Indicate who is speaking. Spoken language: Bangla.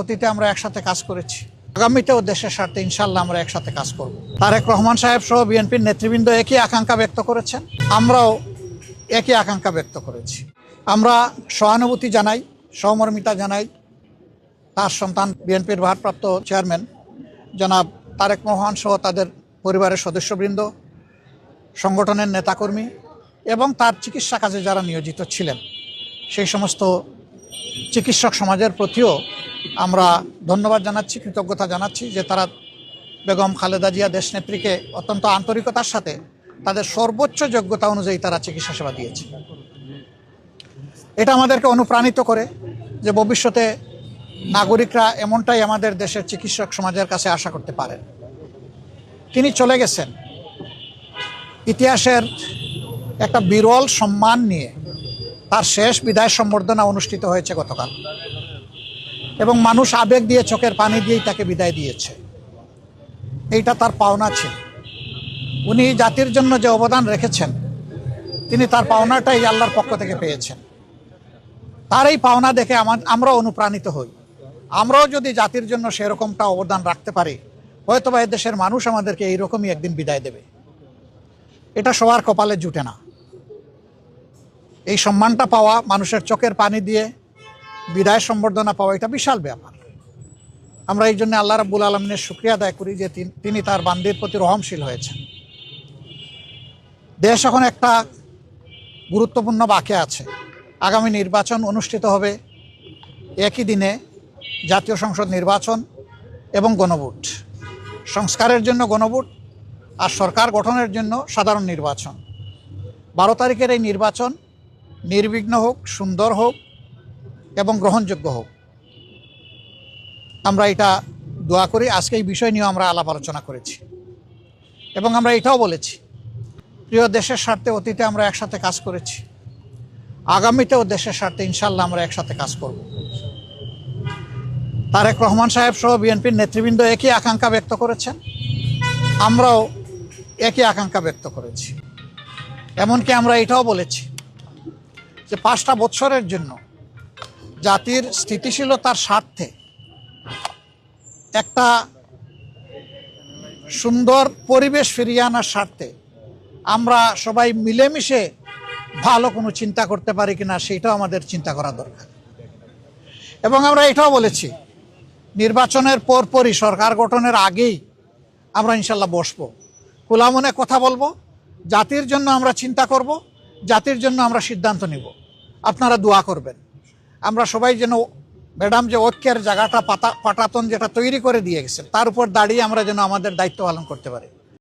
Speaker 1: অতীতে আমরা একসাথে কাজ করেছি। আগামীতেও দেশের স্বার্থে ইনশাল্লাহ আমরা একসাথে কাজ করব। তারেক রহমান সাহেব সহ বিএনপির নেতৃবৃন্দ একই আকাঙ্ক্ষা ব্যক্ত করেছেন। আমরাও একই আকাঙ্ক্ষা ব্যক্ত করেছি। আমরা সহানুভূতি জানাই, সহমর্মিতা জানাই তার সন্তান বিএনপির ভারপ্রাপ্ত চেয়ারম্যান জনাব তারেক রহমান সহ তাদের পরিবারের সদস্যবৃন্দ, সংগঠনের নেতাকর্মী এবং তার চিকিৎসা কাজে যারা নিয়োজিত ছিলেন। সেই সমস্ত চিকিৎসক সমাজের প্রতিও আমরা ধন্যবাদ জানাচ্ছি, কৃতজ্ঞতা জানাচ্ছি যে তারা বেগম খালেদা জিয়া দেশনেত্রীকে অত্যন্ত আন্তরিকতার সাথে তাদের সর্বোচ্চ যোগ্যতা অনুযায়ী তারা চিকিৎসা সেবা দিয়েছে। এটা আমাদেরকে অনুপ্রাণিত করে যে ভবিষ্যতে নাগরিকরা এমনটাই আমাদের দেশের চিকিৎসক সমাজের কাছে আশা করতে পারেন। তিনি চলে গেছেন। ইতিহাসের একটা বিরল সম্মান নিয়ে তার শেষ বিদায় সম্বর্ধনা অনুষ্ঠিত হয়েছে গতকাল। এবং মানুষ আবেগ দিয়ে চোখের পানি দিয়েই তাকে বিদায় দিয়েছে। এইটা তার পাওনা ছিল। উনি জাতির জন্য যে অবদান রেখেছেন, তিনি তার পাওনাটাই আল্লাহর পক্ষ থেকে পেয়েছেন। তার এই পাওনা দেখে আমার আমরা অনুপ্রাণিত হই। আমরাও যদি জাতির জন্য সেরকমটা অবদান রাখতে পারি হয়তো বা দেশের মানুষ আমাদেরকে এইরকমই একদিন বিদায় দেবে। এটা সবার কপালে জুটে না। এই সম্মানটা পাওয়া মানুষের চোখের পানি দিয়ে বিদায় সম্বর্ধনা পাওয়া এটা বিশাল ব্যাপার। আমরা এই জন্য আল্লাহ রাব্বুল আলমিনের শুক্রিয়া আদায় করি যে তিনি তার বান্দির প্রতি রহমশীল হয়েছেন। দেশ এখন একটা গুরুত্বপূর্ণ বাঁকে আছে। আগামী নির্বাচন অনুষ্ঠিত হবে একই দিনে জাতীয় সংসদ নির্বাচন এবং গণভোট। সংস্কারের জন্য গণভোট আর সরকার গঠনের জন্য সাধারণ নির্বাচন। বারো তারিখের এই নির্বাচন নির্বিঘ্ন হোক, সুন্দর হোক এবং গ্রহণযোগ্য হোক। আমরা এটা দোয়া করি, আজকে এই বিষয় নিয়ে আমরা আলাপ আলোচনা করেছি। এবং আমরা এটাও বলেছি, প্রিয় দেশের স্বার্থে অতীতে আমরা একসাথে কাজ করেছি, আগামীতেও দেশের স্বার্থে ইনশাল্লাহ আমরা একসাথে কাজ করব। তারেক রহমান সাহেব সহ বিএনপির নেতৃবৃন্দ একই আকাঙ্ক্ষা ব্যক্ত করেছেন, আমরাও একই আকাঙ্ক্ষা ব্যক্ত করেছি। এমনকি আমরা এটাও বলেছি যে পাঁচটা বৎসরের জন্য জাতির স্থিতিশীলতার স্বার্থে একটা সুন্দর পরিবেশ ফিরিয়ে আনার স্বার্থে আমরা সবাই মিলেমিশে ভালো কোনো চিন্তা করতে পারি কিনা সেটাও আমাদের চিন্তা করা দরকার। এবং আমরা এটাও বলেছি, নির্বাচনের পরপরই সরকার গঠনের আগেই আমরা ইনশাল্লাহ বসবো। খোলা মনে কথা বলব, জাতির জন্য আমরা চিন্তা করব, জাতির জন্য আমরা সিদ্ধান্ত নিব। আপনারা দোয়া করবেন। আমরা সবাই যেন ম্যাডাম যে ঐক্যের জায়গাটা পাতা পাটাতন যেটা তৈরি করে দিয়ে গেছে, তার উপর দাঁড়িয়ে আমরা যেন আমাদের দায়িত্ব পালন করতে পারি।